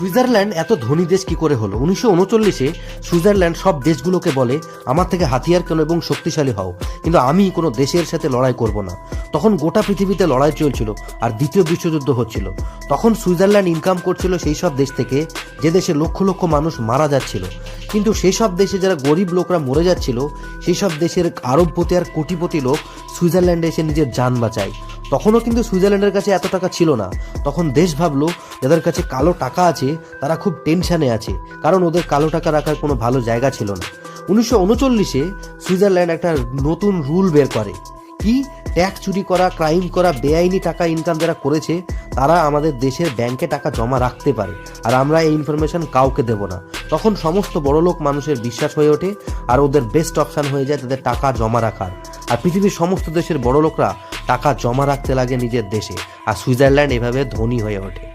Switzerland এত ধনী দেশ কি করে হলো? উনিশশো উনচল্লিশে সুইজারল্যান্ড সব দেশগুলোকে বলে, আমার থেকে হাতিয়ার কেন এবং শক্তিশালী হও। কিন্তু আমি কোনো দেশের সাথে লড়াই করব না। তখন গোটা পৃথিবীতে লড়াই চলছিল আর দ্বিতীয় বিশ্বযুদ্ধ হচ্ছিল। তখন সুইজারল্যান্ড ইনকাম করছিল সেই সব দেশ থেকে, যে দেশে লক্ষ লক্ষ মানুষ মারা যাচ্ছিল। কিন্তু সেই সব দেশে যারা গরিব লোকরা মরে যাচ্ছিল, সেই সব দেশের আরবপতি আর কোটিপতি লোক সুইজারল্যান্ডে এসে নিজের যান বাঁচায়। তখনও কিন্তু সুইজারল্যান্ডের কাছে এত টাকা ছিল না। তখন দেশ ভাবলো, যাদের কাছে কালো টাকা আছে, তারা খুব টেনশানে আছে, কারণ ওদের কালো টাকা রাখার কোনো ভালো জায়গা ছিল না। উনিশশো উনচল্লিশে সুইজারল্যান্ড একটা নতুন রুল বের করে। কি? ট্যাক্স চুরি করা, ক্রাইম করা, বেআইনি টাকা ইনকাম যারা করেছে, তারা আমাদের দেশের ব্যাংকে টাকা জমা রাখতে পারে, আর আমরা এই ইনফরমেশন কাউকে দেব না। তখন সমস্ত বড়লোক মানুষের বিশ্বাস হয়ে ওঠে, আর ওদের বেস্ট অপশান হয়ে যায় তাদের টাকা জমা রাখার। আর পৃথিবীর সমস্ত দেশের বড়লোকরা টাকা জমা রাখতে লাগে নিজের দেশে। আর সুইজারল্যান্ড এভাবে ধনী হয়ে ওঠে।